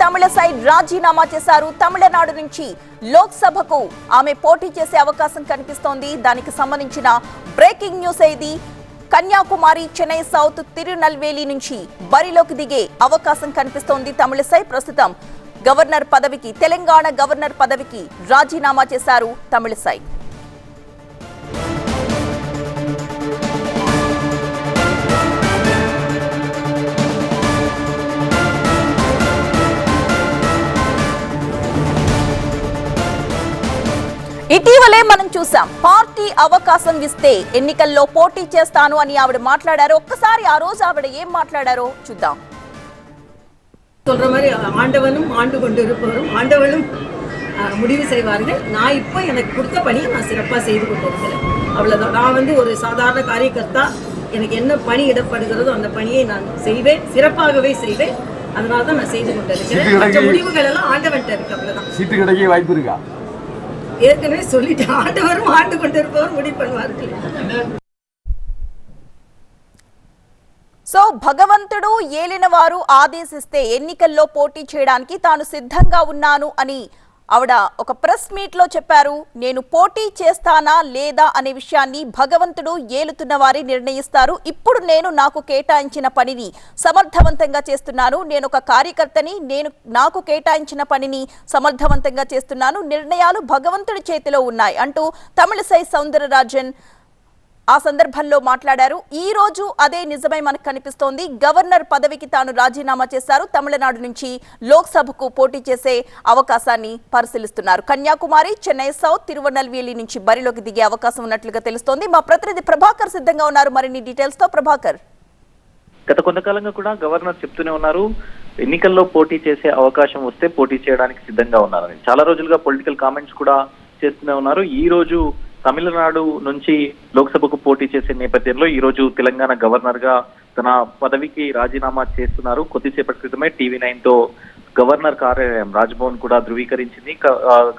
తమిళసై రాజీనామా చేశారు తమిళనాడు నుంచి. లోక్సభకు ఆమె పోటీ చేసే అవకాశం కనిపిస్తోంది. దానికి సంబంధించిన బ్రేకింగ్ న్యూస్ ఇది కన్యాకుమారి చెన్నై సౌత్ తిరునల్వేలి నుంచి బరిలోకి దిగే అవకాశం కనిపిస్తోంది తమిళసై ప్రస్తుతం గవర్నర్ పదవికి తెలంగాణ గవర్నర్ పదవికి రాజీనామా చేశారు తమిళసై ఇటీవలే మనం చూసాం పార్టీ అవకాశం ఇస్తే ఎన్నికల్లో పోటీ చేస్తాను అని ఆవిడ మాట్లాడారు ఒక్కసారి ఆ రోజు ఆవిడ ఏం మాట్లాడారో చూద్దాం சொல்ற மாதிரி ஆண்டவனும் ஆண்டு கொண்டிருப்பவரும் ஆண்டவனும் அஹ், முடிவு செய்வார்கள் நான் இப்போ எனக்கு கொடுத்த பணியை நான் சிறப்பாக செய்து கொண்டிருக்கிறேன் அவ்வளோதான் நான் வந்து ஒரு சாதாரண காரியகர்த்தா எனக்கு என்ன பணி இடப்படுகிறதோ அந்த பணியை நான் செய்வேன் சிறப்பாகவே செய்வேன் அதனால தான் நான் செய்து கொண்டிருக்கிறேன் மற்ற முடிவுகள் எல்லாம் ஆண்டவன்கிட்ட இருக்கு அவ்வளோதான் சீட்டு கிடைக்க வாய்ப்பு இருக்கா ஏற்கனவே சொல்லிட்டேன் ஆண்டவரும் ஆண்டு கொண்டிருப்பவரும் முடிவு பண்ணுவார்கள் సో భగవంతుడు ఏలినవారు ఆదేశిస్తే ఎన్నికల్లో పోటీ చేయడానికి తాను సిద్ధంగా ఉన్నాను అని ఆవిడ ఒక ప్రెస్ మీట్లో చెప్పారు నేను పోటీ చేస్తానా లేదా అనే విషయాన్ని భగవంతుడు ఏలుతున్న వారి నిర్ణయిస్తారు. ఇప్పుడు నేను నాకు కేటాయించిన పనిని సమర్థవంతంగా చేస్తున్నాను. నేను ఒక కార్యకర్తని నేను నాకు కేటాయించిన పనిని సమర్థవంతంగా చేస్తున్నాను. నిర్ణయాలు భగవంతుడి చేతిలో ఉన్నాయి అంటూ తమిళసై సౌందరరాజన్ ఆ సందర్భంలో మాట్లాడారు. ఈ రోజు అదే నిజమై మనకు కనిపిస్తోంది. గవర్నర్ పదవికి తాను రాజీనామా చేశారు. తమిళనాడు నుంచి లోక్సభకు పోటీ చేసే అవకాశాన్ని పరిశీలిస్తున్నారు. కన్యాకుమారి చెన్నై సౌత్ తిరువనల్వేలి నుంచి బరిలోకి దిగే అవకాశం ఉన్నట్లుగా తెలుస్తోంది. మా ప్రతినిధి ప్రభాకర్ సిద్ధంగా ఉన్నారు. మరిన్ని డీటెయిల్స్తో ప్రభాకర్. గత కొంతకాలంగా కూడా గవర్నర్ చెప్తూనే ఉన్నారు. ఎన్నికల్లో పోటీ చేసే అవకాశం వస్తే పోటీ చేయడానికి సిద్ధంగా ఉన్నారని. చాలా రోజులుగా పొలిటికల్ కామెంట్స్ కూడా చేస్తూనే ఉన్నారు. ఈ రోజు తమిళనాడు నుంచి లోక్సభకు పోటీ చేసే నేపథ్యంలో ఈ రోజు తెలంగాణ గవర్నర్గా తన పదవికి రాజీనామా చేస్తున్నారు. కొద్దిసేపటి క్రితమే టీవీ నైన్తో గవర్నర్ కార్యాలయం రాజ్భవన్ కూడా ధృవీకరించింది.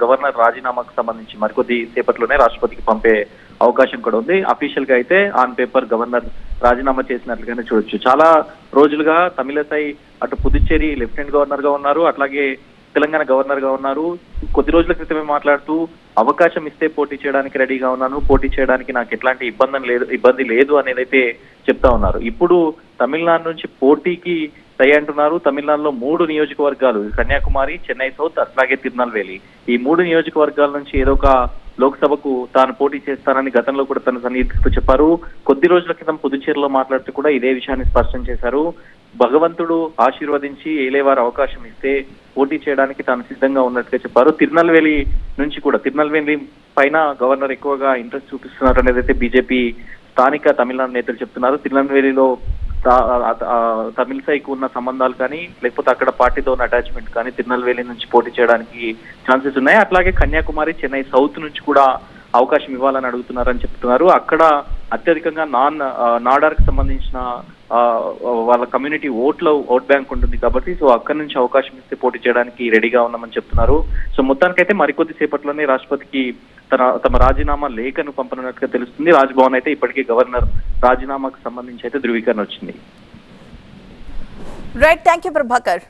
గవర్నర్ రాజీనామాకు సంబంధించి మరికొద్ది సేపట్లోనే రాష్ట్రపతికి పంపే అవకాశం కూడా ఉంది. అఫీషియల్గా అయితే ఆన్ పేపర్ గవర్నర్ రాజీనామా చేసినట్లుగానే చూడొచ్చు. చాలా రోజులుగా తమిళసై అటు పుదుచ్చేరి లెఫ్టినెంట్ గవర్నర్గా ఉన్నారు. అట్లాగే తెలంగాణ గవర్నర్గా ఉన్నారు. కొద్ది రోజుల క్రితమే మాట్లాడుతూ అవకాశం ఇస్తే పోటీ చేయడానికి రెడీగా ఉన్నాను పోటీ చేయడానికి నాకు ఎట్లాంటి ఇబ్బంది లేదు ఇబ్బంది లేదు అనేది అయితే చెప్తా ఉన్నారు. ఇప్పుడు తమిళనాడు నుంచి పోటీకి తై అంటున్నారు. తమిళనాడులో మూడు నియోజకవర్గాలు కన్యాకుమారి చెన్నై సౌత్ అట్లాగే తిరునల్వేలి ఈ మూడు నియోజకవర్గాల నుంచి ఏదో ఒక లోక్సభకు తాను పోటీ చేస్తానని గతంలో కూడా తన సన్నిహితులతో చెప్పారు. కొద్ది రోజుల క్రితం పుదుచ్చేరిలో మాట్లాడుతూ కూడా ఇదే విషయాన్ని స్పష్టం చేశారు. భగవంతుడు ఆశీర్వదించి ఏలేవారు అవకాశం ఇస్తే పోటీ చేయడానికి తాను సిద్ధంగా ఉన్నట్టుగా చెప్పారు. తిరునల్వేలి నుంచి కూడా తిరునల్వేలి పైన గవర్నర్ ఎక్కువగా ఇంట్రెస్ట్ చూపిస్తున్నారు అనేది అయితే బీజేపీ స్థానిక తమిళనాడు నేతలు చెప్తున్నారు. తిరునల్వేలిలో తమిళ సైకి ఉన్న సంబంధాలు కానీ లేకపోతే అక్కడ పార్టీతో ఉన్న అటాచ్మెంట్ కానీ తిరునల్వేలి నుంచి పోటీ చేయడానికి ఛాన్సెస్ ఉన్నాయి. అట్లాగే కన్యాకుమారి చెన్నై సౌత్ నుంచి కూడా అవకాశం ఇవ్వాలని అడుగుతున్నారని చెప్తున్నారు. అక్కడ అత్యధికంగా నాన్ నాడార్కి సంబంధించిన వాళ్ళ కమ్యూనిటీ ఓట్ల ఓట్ బ్యాంక్ ఉంటుంది కాబట్టి సో అక్కడి నుంచి అవకాశం ఇస్తే పోటీ చేయడానికి రెడీగా ఉన్నామని చెప్తున్నారు. సో మొత్తానికైతే మరికొద్ది సేపట్లోనే రాష్ట్రపతికి తన తమ రాజీనామా లేఖను పంపనున్నట్టుగా తెలుస్తుంది. రాజ్భవన్ అయితే ఇప్పటికే గవర్నర్ రాజీనామాకు సంబంధించి అయితే ధృవీకరణ వచ్చింది. Right thank you Prabhakar